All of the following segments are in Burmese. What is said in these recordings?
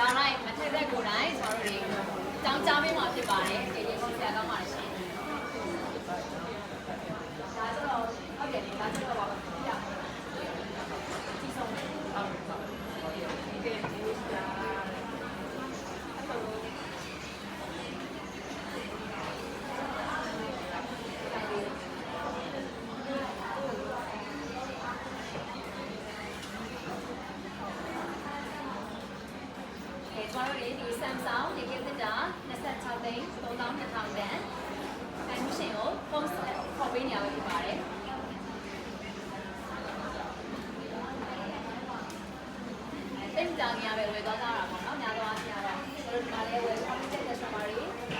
ဒါတိုင်းမထက်တဲ့ကိုယ်တိုင်းကျွန်တော်တို့တွေတောင်းကြပေးမှာဖြစ်ပါတယ်ကျေးဇူးရှင်ဆရာကောင်းပါရှင် အဲကျွန်တော်တို့ဒီ Samsung ဒီကိစ္စတာ26သိန်း3200တန်အဲမရှင်ကိုဖုန်းခေါ်ပေးနေရပါဖြစ်ပါတယ်တိတ်တောင်ရပဲဝယ်သွားကြတာပေါ့နော်ညာသွားကြတာဆိုတော့ဒီမှာလည်းဝယ်ခေါ်ပေးတဲ့ customer တွေတော့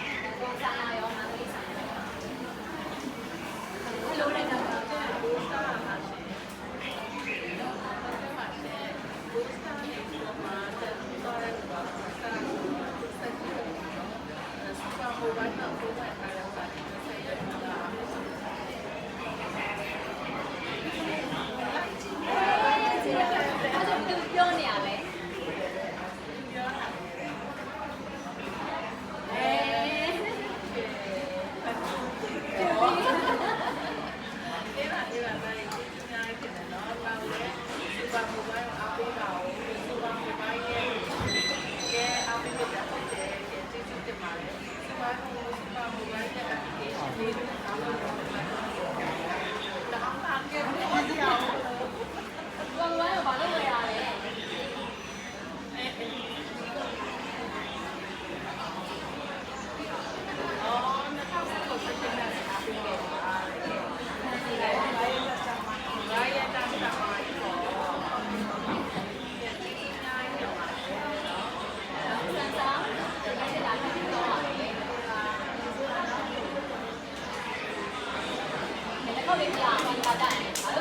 vamos. ဒီတစ်ခေါက်လေးပြအောင်